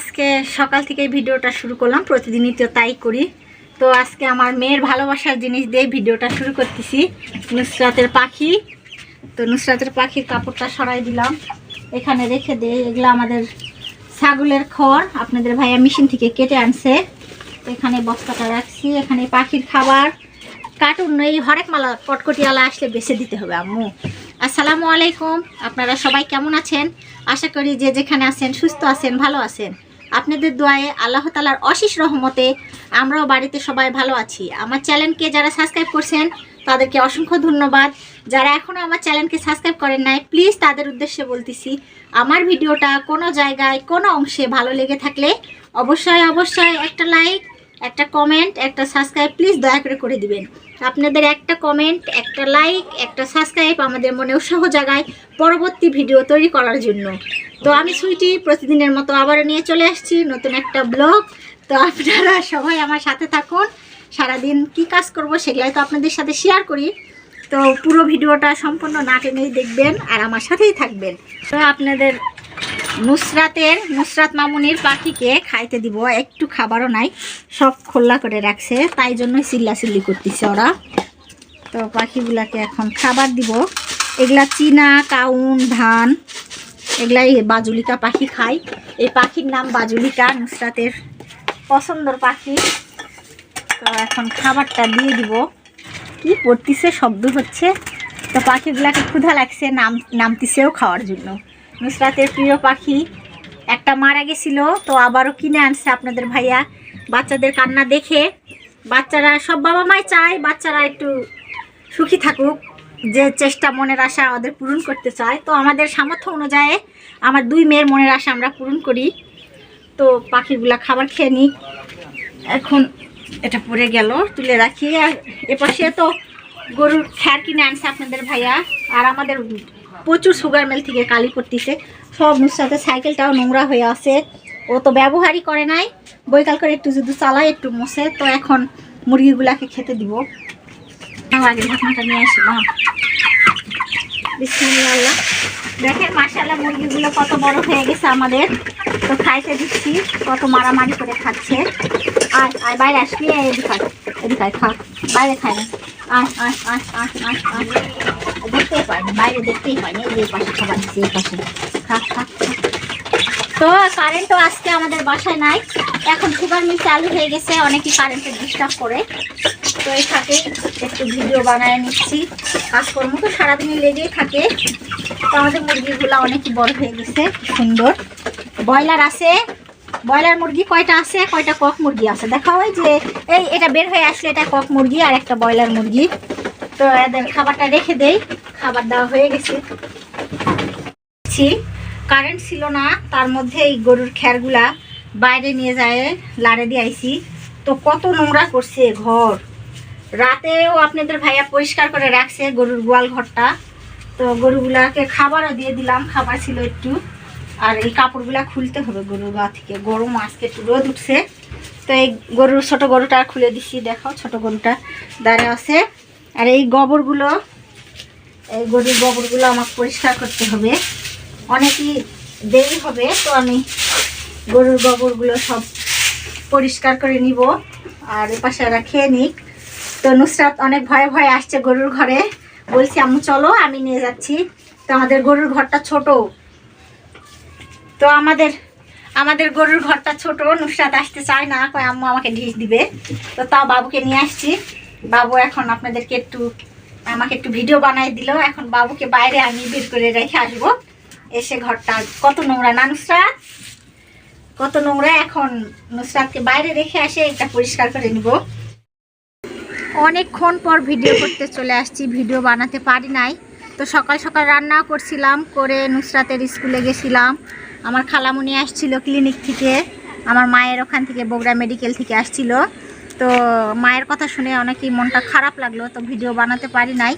আজকে সকাল থেকে ভিডিওটা শুরু করলাম, প্রতিদিনই তো তাই করি। তো আজকে আমার মেয়ের ভালোবাসার জিনিস দিয়ে ভিডিওটা শুরু করতেছি, নুসরাতের পাখি। তো নুসরাতের পাখির কাপড়টা সরাই দিলাম। এখানে রেখে দিয়ে এগুলো আমাদের ছাগলের খড়। আপনাদের ভাইয়া মেশিন থেকে কেটে আনছে। তো এখানে বস্তাটা রাখছি, এখানে পাখির খাবার। কার্টুন এই হরেক মালা কটকটিওয়ালা আসলে বেছে দিতে হবে, আম্মু। আসসালামু আলাইকুম, আপনারা সবাই কেমন আছেন? আশা করি যে যেখানে আছেন, সুস্থ আছেন, ভালো আছেন। আপনাদের দোয়ায়ে আল্লাহ তালার অশেষ রহমতে আমরাও বাড়িতে সবাই ভালো আছি। আমার চ্যানেলকে যারা সাবস্ক্রাইব করছেন, তাদেরকে অসংখ্য ধন্যবাদ। যারা এখনও আমার চ্যানেলকে সাবস্ক্রাইব করেন নাই, প্লিজ তাদের উদ্দেশ্যে বলতেছি, আমার ভিডিওটা কোনো জায়গায়, কোনো অংশে ভালো লেগে থাকলে অবশ্যই অবশ্যই একটা লাইক একটা কমেন্ট একটা সাবস্ক্রাইব প্লিজ দয়া করে করে দিবেন। আপনাদের একটা কমেন্ট একটা লাইক একটা সাবস্ক্রাইব আমাদের মনে উৎসাহ জাগায় পরবর্তী ভিডিও তৈরি করার জন্য। তো আমি সুইটি প্রতিদিনের মতো আবারও নিয়ে চলে আসছি নতুন একটা ব্লগ তো আপনারা সবাই আমার সাথে থাকুন। সারাদিন কি কাজ করব সেগুলাই তো আপনাদের সাথে শেয়ার করি। তো পুরো ভিডিওটা সম্পূর্ণ না টেনেই দেখবেন আর আমার সাথেই থাকবেন। তো আপনাদের নুসরাতের, নুসরাত মামুনির পাখিকে খাইতে দিব। একটু খাবারও নাই, সব খোল্লা করে রাখছে। তাই জন্যই চিল্লাচিল্লি করতেছে ওরা। তো পাখিগুলাকে এখন খাবার দিব। এগুলা চীনা, কাউন, ধান, এগুলাই বাজুলিকা পাখি খায় এই পাখির নাম বাজুলিকা, নুসরাতের পছন্দর পাখি। তো এখন খাবারটা দিয়ে দিব। কি পড়তিছে শব্দ হচ্ছে। তো পাখিগুলাকে ক্ষুধা লাগছে, নাম নামতিছেও খাওয়ার জন্য। নুসরাতের প্রিয় পাখি। একটা মারা গেছিল, তো আবারও কিনে আনছে আপনাদের ভাইয়া। বাচ্চাদের কান্না দেখে বাচ্চারা সব বাবা মাই চায়, বাচ্চারা একটু সুখী থাকুক, যে চেষ্টা মনের আশা ওদের পূরণ করতে চায়। তো আমাদের সামর্থ্য অনুযায়ী আমার দুই মেয়ের মনের আশা আমরা পূরণ করি। তো পাখিগুলা খাবার খেয়ে নিই এখন এটা পড়ে গেল, তুলে রাখি। আর এপাশে তো গরুর খ্যার কিনে আনছে আপনাদের ভাইয়া। আর আমাদের প্রচুর সুগার মিল থেকে কালি করতেছে। সব সাথে সাইকেলটাও নোংরা হয়ে আছে। ও তো ব্যবহারই করে নাই। বৈকাল করে একটু যদি চালায় একটু মশে তো এখন মুরগিগুলাকে খেতে দিব। আগে ঢাকনাটা নিয়ে আসি মা দেখেন মাসাল্লাহ মুরগিগুলো কত বড় হয়ে গেছে আমাদের। তো খাইতে দিচ্ছি কত মারামারি করে খাচ্ছে। আর আর বাইরে আসবি এদিকে আয়, এদিকে খা। বাইরে খাই না। আয় আয় আয় আয় আয় আয়। দেখতেই পাইনি বাইরে দেখতেই। তো কারেন্টও আজকে আমাদের বাসায় নাই। এখন সুগার মিল চালু হয়ে গেছে, অনেকেই কারেন্টের ডিস্টার্ব করে। তো এই থাকে, একটু ভিডিও বানায় নিচ্ছি। কাজকর্ম তো সারাদিনই লেগেই থাকে। তো আমাদের মুরগিগুলো অনেক বড় হয়ে গেছে, সুন্দর। ব্রয়লার আছে। ব্রয়লার মুরগি কয়টা আছে? কয়টা কক মুরগি আছে? দেখা হয় যে, এই এটা বের হয়ে আসলে এটা কক মুরগি আর একটা ব্রয়লার মুরগি। তো এদের খাবারটা রেখে দেই। খাবার দেওয়া হয়ে গেছে। কারেন্ট ছিল না, তার মধ্যে এই গরুর খ্যারগুলা বাইরে নিয়ে যায়, লাড়ে দিয়ে আইছি। তো কত নোংরা করছে ঘর। রাতেও আপনাদের ভাইয়া পরিষ্কার করে রাখছে গরুর গোয়াল ঘরটা। তো গরুগুলাকে খাবারও দিয়ে দিলাম, খাবার ছিল একটু। আর এই কাপড়গুলা খুলতে হবে গরুর গা থেকে। গরম আজকে একটু রোদ উঠছে। তো এই গরুর ছোট গরুটা খুলে দিচ্ছি দেখো ছোট গরুটা দাঁড়িয়ে আছে। আর এই গোবরগুলো এই গরুর গোবরগুলো আমাকে পরিষ্কার করতে হবে। অনেকই দেরি হবে, তো আমি গরুর গোবরগুলো সব পরিষ্কার করে নিব আর এপাশে ওরা খেয়ে নিক। তো নুসরাত অনেক ভয়ে ভয়ে আসছে গরুর ঘরে। বলছি, আম্মু, চলো, আমি নিয়ে যাচ্ছি। তো আমাদের গরুর ঘরটা ছোট। তো আমাদের আমাদের গরুর ঘরটা ছোট, নুসরাত আসতে চায় না। কয়, আম্মু, আমাকে ঢিস দিবে। তো তাও বাবুকে নিয়ে আসছি। বাবু এখন আপনাদেরকে একটু আমাকে একটু ভিডিও বানাই দিল। এখন বাবুকে বাইরে আমি বের করে রেখে আসব। এসে ঘরটা কত নোংরা না, নুসরাত? কত নোংরা, এখন নুসরাতকে বাইরে রেখে আসে এটা পরিষ্কার করে নিব। অনেকক্ষণ পর ভিডিও করতে চলে আসছি, ভিডিও বানাতে পারি নাই। তো সকাল সকাল রান্না করছিলাম, করে নুসরাতের স্কুলে গেছিলাম। আমার খালামুনি আসছিল ক্লিনিক থেকে, আমার মায়ের ওখান থেকে, বগুড়া মেডিকেল থেকে আসছিল। তো মায়ের কথা শুনে অনেকই মনটা খারাপ লাগল তো ভিডিও বানাতে পারি নাই।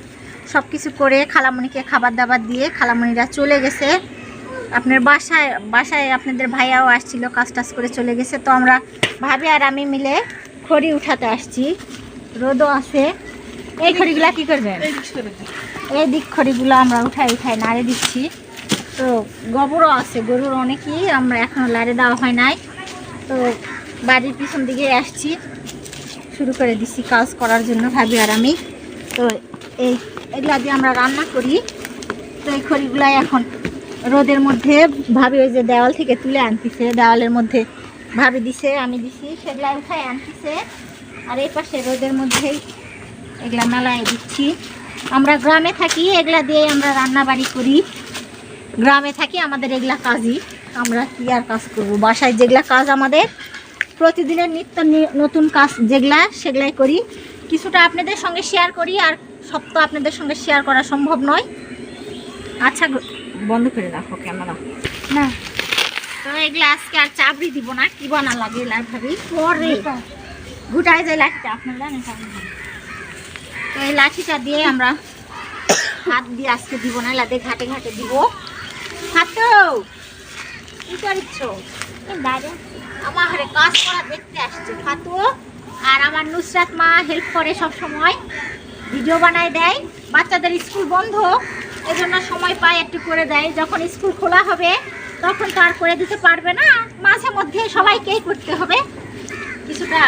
সব কিছু করে খালামুনিকে খাবার দাবার দিয়ে খালামুনিরা চলে গেছে। আপনার বাসায় বাসায় আপনাদের ভাইয়াও আসছিল কাজ টাজ করে চলে গেছে। তো আমরা ভাবি আর আমি মিলে খড়ি উঠাতে আসছি। রোদও আছে। এই খড়িগুলা কি করবেন? এই দিক খড়িগুলো আমরা উঠাই উঠাই নাড়ে দিচ্ছি। তো গোবরও আছে গরুর অনেকই আমরা এখনও লাড়ে দেওয়া হয় নাই। তো বাড়ির পিছন দিকে আসছি। শুরু করে দিছি কাজ করার জন্য ভাবি আর আমি। তো এই এগুলা দিয়ে আমরা রান্না করি। তো এই খড়িগুলাই এখন রোদের মধ্যে ভাবি ওই যে দেওয়াল থেকে তুলে আনতিছে। দেওয়ালের মধ্যে ভাবি দিছে, আমি দিছি, সেগুলা উঠায় আনতিছে। আর এই পাশে রোদের মধ্যেই এগুলা মেলায় দিচ্ছি। আমরা গ্রামে থাকি, এগুলা দিয়ে আমরা রান্না বাড়ি করি। গ্রামে থাকি, আমাদের এগুলা কাজই। আমরা কি আর কাজ করব? বাসায় যেগুলা কাজ আমাদের প্রতিদিনের নিত্য নতুন কাজ যেগুলা সেগুলাই করি। কিছুটা আপনাদের সঙ্গে শেয়ার করি আর সব তো আপনাদের সঙ্গে শেয়ার করা সম্ভব নয়। আচ্ছা বন্ধ করে রাখো ক্যামেরা। না। তো এগুলা আজকে আর চাবড়ি দিব না কি বানা লাগে এলার ভাবি? পরে। গুটায় যায় লাঠিটা আপনারা জানেন তো এই লাঠিটা দিয়ে আমরা হাত দিয়ে আজকে দিব না লাদে ঘাটে ঘাটে দিব। হাতো কি করছ আমার ঘরে কাজ করা দেখতে আসছে ফাতু। আর আমার নুসরাত মা হেল্প করে সব সময় ভিডিও বানায় দেয়। বাচ্চাদের স্কুল বন্ধ। এজন্য সময় পায় একটু করে দেয়। যখন স্কুল খোলা হবে তখন তো আর করে দিতে পারবে না। মাঝে মধ্যে সবাইকেই করতে হবে। কিছুটা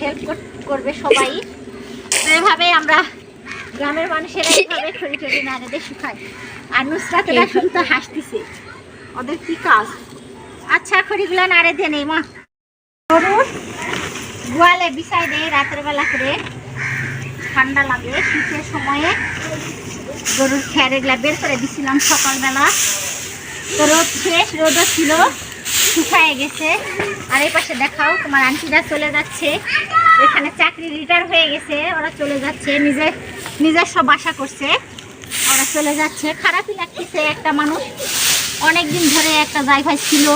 হেল্প করবে সবাই। এভাবে আমরা গ্রামের মানুষেরা এইভাবে খড়ি টড়ি নাড়ে শুকায়। আর নুসরাত এরা শুধু তো হাসতেছে। ওদের কি কাজ? আচ্ছা খড়িগুলো নাড়ে দিয়ে নেই, মা। গরুর গোয়ালে বিছাই দেয় রাতের বেলা করে। ঠান্ডা লাগে, শীতের সময়ে গরুর খ্যার এগুলা বের করে দিছিলাম সকালবেলা। তো রোদ শেষ, রোদও ছিল, শুকায় গেছে। আর এই পাশে দেখাও, তোমার আন্টিরা চলে যাচ্ছে। এখানে চাকরি রিটায়ার হয়ে গেছে, ওরা চলে যাচ্ছে নিজে নিজস্ব বাসা করছে। ওরা চলে যাচ্ছে। খারাপই লাগতেছে একটা মানুষ। অনেক দিন ধরে একটা জায়গায় ছিল।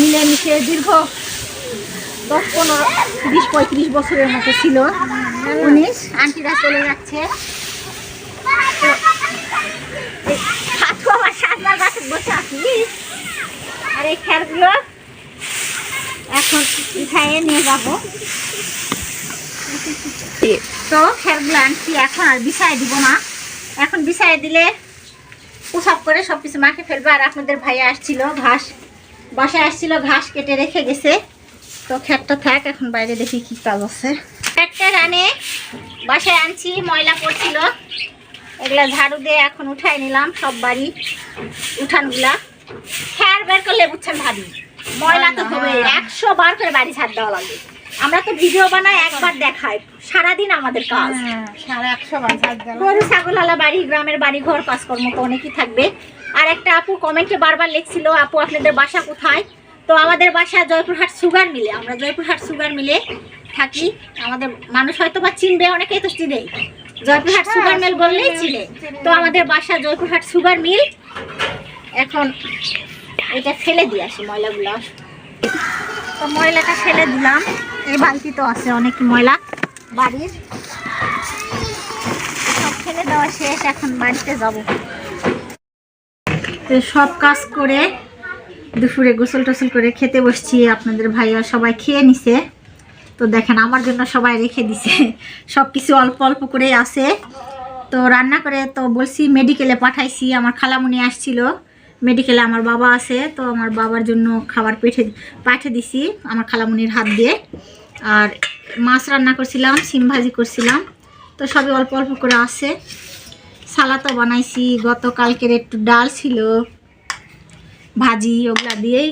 মিলেমিশে দীর্ঘ দশ, পনেরো, বিশ, পঁয়ত্রিশ বছরের মতো ছিল। উনিশ, আন্টিরা চলে যাচ্ছে। তো আমার বসে আছি। আর এই এখন উঠাইয়ে নিয়ে যাব। তো আনছি, এখন আর বিছাই দিব না। এখন বিছাই দিলে পোশাক করে সব কিছু মাখে ফেলবে। আর আপনাদের ভাইয়া আসছিল ঘাস বাসায় আসছিল ঘাস কেটে রেখে গেছে। তো খেরটা থাক এখন বাইরে দেখি কি কাজ আছে। একটা রানে বাসায় আনছি ময়লা পড়ছিল। এগুলা ঝাড়ু দিয়ে এখন উঠাই নিলাম সব বাড়ি উঠানগুলা। খেয়ার বের করলে বুঝছেন ভাবি ময়লা তো হবে একশো বার করে বাড়ি ছাড় দেওয়া লাগবে। আমরা তো ভিডিও বানাই একবার দেখাই সারাদিন আমাদের কাজ। বাজার গরু ছাগল আলা বাড়ি গ্রামের বাড়ি ঘর কাজকর্ম তো অনেকই থাকবে। আর একটা আপু কমেন্টে বারবার লিখছিল আপু আপনাদের বাসা কোথায়? তো আমাদের বাসা জয়পুরহাট সুগার মিলে আমরা জয়পুরহাট সুগার মিলে থাকি। আমাদের মানুষ হয়তো বা চিনবে অনেকেই তো চিনে। জয়পুরহাট সুগার মিল বললেই চিনে। তো আমাদের বাসা জয়পুরহাট সুগার মিল এখন এটা ফেলে দিয়ে আসি ময়লাগুলো। তো ময়লাটা ফেলে দিলাম। এই বালতি তো আছে, অনেক ময়লা। বাড়ির। সব ফেলে দেওয়া শেষ, এখন বাড়িতে যাব। তো সব কাজ করে দুপুরে গোসল টোসল করে খেতে বসছি, আপনাদের ভাইয়া সবাই খেয়ে নিছে। তো দেখেন, আমার জন্য সবাই রেখে দিছে। সব কিছু অল্প অল্প করে আছে। তো রান্না করে তো বলছি মেডিকেলে পাঠাইছি, আমার খালামুনি আসছিল। মেডিকেলে আমার বাবা আছে, তো আমার বাবার জন্য খাবার পেঠে পাঠিয়ে দিছি আমার খালামুনির হাত দিয়ে। আর মাছ রান্না করছিলাম সিম ভাজি করছিলাম, তো সবই অল্প অল্প করে আছে। সালাদও বানাইছি, গতকালকের একটু ডাল ছিল, ভাজি ওগুলা দিয়েই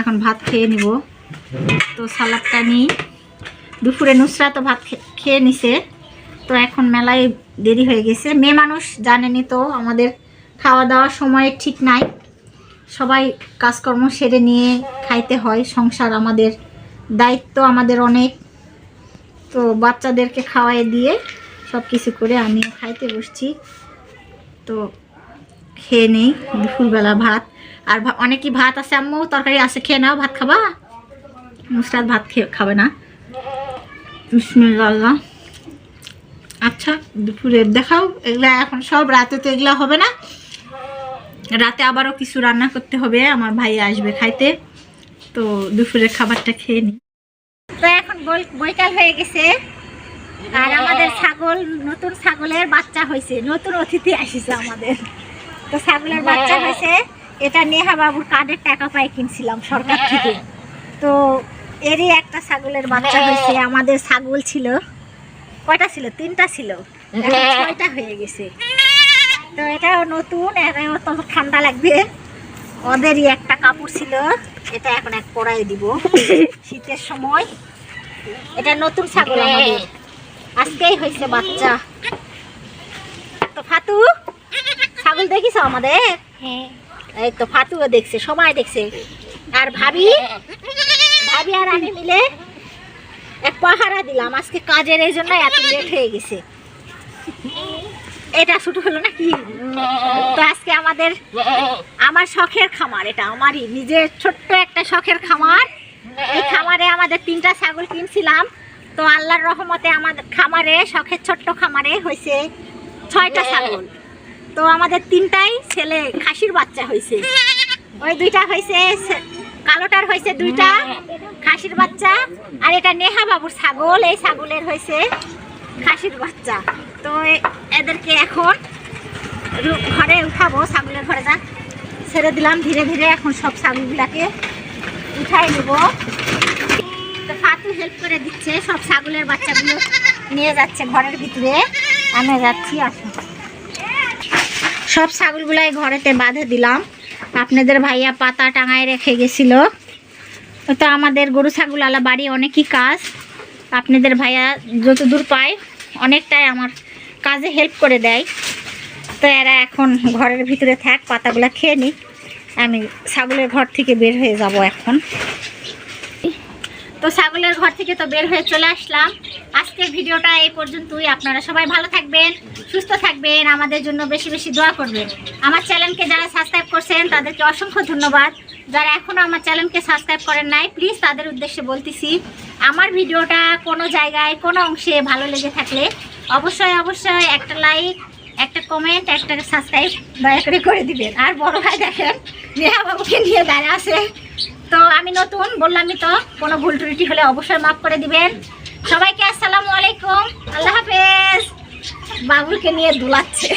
এখন ভাত খেয়ে নিব। তো সালাদটা নিই। দুপুরে নুসরা তো ভাত খেয়ে নিছে, তো এখন মেলায় দেরি হয়ে গেছে। মেয়ে মানুষ জানেনি তো আমাদের খাওয়া দাওয়ার সময় ঠিক নাই। সবাই কাজকর্ম সেরে নিয়ে খাইতে হয়, সংসার আমাদের দায়িত্ব আমাদের অনেক। তো বাচ্চাদেরকে খাওয়াই দিয়ে সব কিছু করে আমি খাইতে বসছি। তো খেয়ে নেই, দুপুরবেলা ভাত। আর অনেকই ভাত আছে আম্মু, তরকারি আছে, খেয়ে নাও, ভাত খাবা? নুসরাত ভাত খেয়ে খাবে না। বিসমিল্লাহ। আচ্ছা দুপুরে দেখাও, এগুলা এখন সব রাতে তো এগুলা হবে না। রাতে আবারও কিছু রান্না করতে হবে আমার ভাই আসবে খাইতে। তো দুপুরের খাবারটা খেয়ে নি। তো এখন বৈকাল হয়ে গেছে। আর আমাদের ছাগল নতুন ছাগলের বাচ্চা হয়েছে নতুন অতিথি আসিছে আমাদের। তো ছাগলের বাচ্চা হয়েছে এটা নেহা বাবুর কার্ডের টাকা পাই কিনছিলাম সরকার থেকে। তো এরই একটা ছাগলের বাচ্চা হয়েছে আমাদের ছাগল ছিল। কয়টা ছিল? তিনটা ছিল। এখন ছয়টা হয়ে গেছে। তো এটাও নতুন এটাও তো ঠান্ডা লাগবে। ওদেরই একটা কাপড় ছিল এটা এখন এক পরাই দিব। শীতের সময়। এটা নতুন ছাগল আমাদের। আজকেই হয়েছে বাচ্চা। তো ফাতু ছাগল দেখিস আমাদের? এই তো ফাতুও দেখছে সবাই দেখছে। আর ভাবি? ভাবি আর আমি মিলে এক পাহারা দিলাম। আজকে কাজের এই জন্য এত লেট হয়ে গেছে। এটা শুরু হলো নাকি তো আজকে আমাদের আমার শখের খামার, এটা আমারই, নিজের ছোট্ট একটা শখের খামার। এই খামারে আমাদের তিনটা ছাগল কিনছিলাম। তো আল্লাহর রহমতে আমাদের খামারে, শখের ছোট্ট খামারে হয়েছে ছয়টা ছাগল। তো আমাদের তিনটাই ছেলে, খাসির বাচ্চা হয়েছে। ওই দুইটা হয়েছে কালোটার হয়েছে দুইটা, খাসির বাচ্চা। আর এটা নেহা বাবুর ছাগল, এই ছাগলের হয়েছে খাসির বাচ্চা। তো এদেরকে এখন ঘরে উঠাবো, ছাগলের ঘরে যা। ছেড়ে দিলাম, ধীরে ধীরে এখন সব ছাগলগুলাকে উঠাই নেব। তো ফাতু হেল্প করে দিচ্ছে, সব ছাগলের বাচ্চাগুলো নিয়ে যাচ্ছে ঘরের ভিতরে। আমি যাচ্ছি আসুন সব ছাগলগুলাই ঘরেতে বাঁধে দিলাম। আপনাদের ভাইয়া পাতা টাঙায় রেখে গেছিল। তো আমাদের গরু ছাগল আলা বাড়ি অনেকই কাজ আপনাদের ভাইয়া যত দূর পায়, অনেকটাই আমার কাজে হেল্প করে দেয়। তো এরা এখন ঘরের ভিতরে থাক, পাতাগুলো খেয়ে নিক। আমি ছাগলের ঘর থেকে বের হয়ে যাব এখন। তো ছাগলের ঘর থেকে তো বের হয়ে চলে আসলাম। আজকের ভিডিওটা এই পর্যন্তই। আপনারা সবাই ভালো থাকবেন, সুস্থ থাকবেন, আমাদের জন্য বেশি বেশি দোয়া করবেন। আমার চ্যানেলকে যারা সাবস্ক্রাইব করছেন, তাদেরকে অসংখ্য ধন্যবাদ। যারা এখনও আমার চ্যানেলকে সাবস্ক্রাইব করেন নাই প্লিজ তাদের উদ্দেশ্যে বলতেছি, আমার ভিডিওটা কোনো জায়গায়, কোনো অংশে ভালো লেগে থাকলে অবশ্যই অবশ্যই একটা লাইক একটা কমেন্ট একটা সাবস্ক্রাইব দয়া করে করে দিবেন। আর বড় ভাই দেখেন, নেহা বাবুকে নিয়ে দাঁড়া আছে। তো আমি নতুন বললামই তো, কোনো ভুল ত্রুটি হলে অবশ্যই মাফ করে দিবেন। সবাইকে আসসালামু আলাইকুম, আল্লাহ হাফেজ। বাবুকে নিয়ে দুলাচ্ছে।